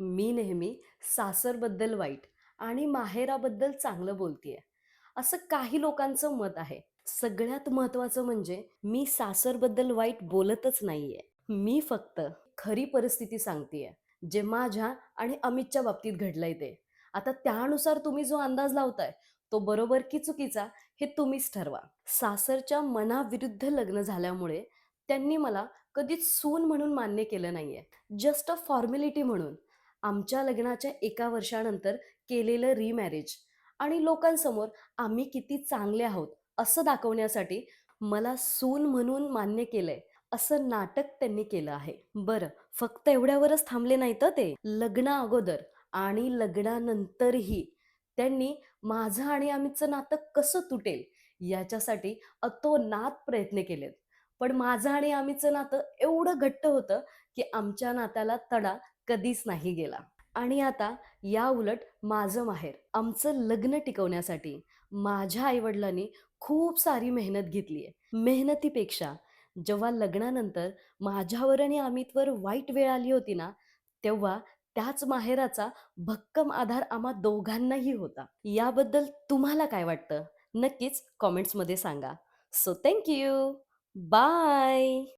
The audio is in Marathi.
मी नेहमी सासरबद्दल वाईट आणि माहेराबद्दल चांगलं बोलतेय. असं काही लोकांचं मत आहे. सगळ्यात महत्वाचं म्हणजे मी सासरबद्दल वाईट बोलतच नाहीये. मी फक्त खरी परिस्थिती सांगतेय जे माझ्या आणि अमितच्या बाबतीत घडलंय ते. आता त्यानुसार तुम्ही जो अंदाज लावताय तो बरोबर की चुकीचा हे तुम्हीच ठरवा. सासरच्या मनाविरुद्ध लग्न झाल्यामुळे त्यांनी मला कधीच सून म्हणून मान्य केलं नाहीये. जस्ट अ फॉर्मॅलिटी म्हणून. आमच्या लग्नाच्या एका वर्षानंतर केलेलं रिमॅरेज आणि लोकांसमोर आम्ही किती चांगले आहोत असं दाखवण्यासाठी मला सून म्हणून मान्य केलंय. असं नाटक त्यांनी केलं आहे. बरं फक्त एवढ्यावरच थांबले नाही तर ते. लग्ना अगोदर आणि लग्नानंतरही त्यांनी माझं आणि अमितचं नातं कसं तुटेल याच्यासाठी अतोनात प्रयत्न केलेत. पण माझं आणि अमितचं नातं एवढं घट्ट होतं की आमच्या नात्याला तडा कधीच नाही गेला. आणि आता या उलट माझं माहेर आमचं लग्न टिकवण्यासाठी माझ्या आईवडिलांनी खूप सारी मेहनत घेतली आहे मेहनतीपेक्षा जेव्हा लग्नानंतर माझ्यावर आणि अमितवर वाईट वेळ आली होती ना तेव्हा त्याच माहेराचा भक्कम आधार आम्हा दोघांनाही होता. याबद्दल तुम्हाला काय वाटतं? नक्कीच कॉमेंट्समध्ये सांगा. So thank you bye